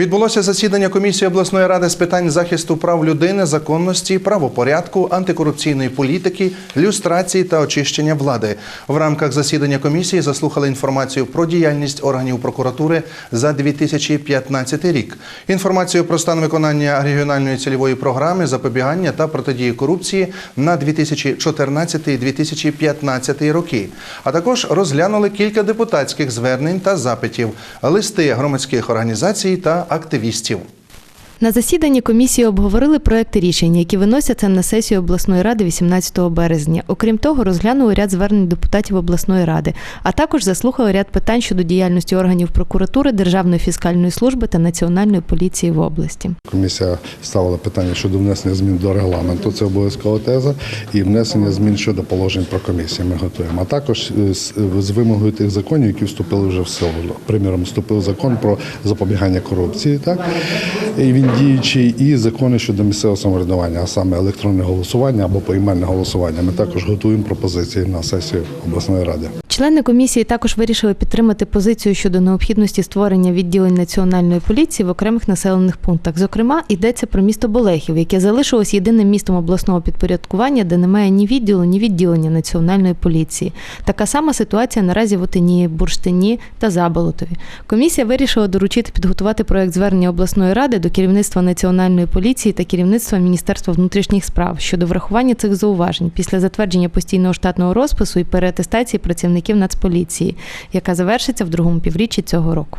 Відбулося засідання комісії обласної ради з питань захисту прав людини, законності, правопорядку, антикорупційної політики, люстрації та очищення влади. В рамках засідання комісії заслухали інформацію про діяльність органів прокуратури за 2015 рік. Інформацію про стан виконання регіональної цільової програми запобігання та протидії корупції на 2014-2015 роки. А також розглянули кілька депутатських звернень та запитів, листи громадських організацій та активістів. На засіданні комісії обговорили проекти рішень, які виносяться на сесію обласної ради 18 березня. Окрім того, розглянули ряд звернень депутатів обласної ради, а також заслухали ряд питань щодо діяльності органів прокуратури, Державної фіскальної служби та Національної поліції в області. Комісія ставила питання щодо внесення змін до регламенту. Це обов'язкова теза, і внесення змін щодо положень про комісії. Ми готуємо. А також е, з, з вимогою тих законів, які вступили вже в силу. Приміром, вступив закон про запобігання корупції. Так і він діючий, і закони щодо місцевого самоврядування, а саме електронне голосування або поіменне голосування. Ми також готуємо пропозиції на сесію обласної ради. Члени комісії також вирішили підтримати позицію щодо необхідності створення відділень національної поліції в окремих населених пунктах. Зокрема, йдеться про місто Болехів, яке залишилось єдиним містом обласного підпорядкування, де немає ні відділу, ні відділення національної поліції. Така сама ситуація наразі в Отині, Бурштині та Заболотові. Комісія вирішила доручити підготувати проект звернення обласної ради до керівництва національної поліції та керівництва Міністерства внутрішніх справ щодо врахування цих зауважень після затвердження постійного штатного розпису і переатестації працівників Нацполіції, яка завершиться в другому півріччі цього року.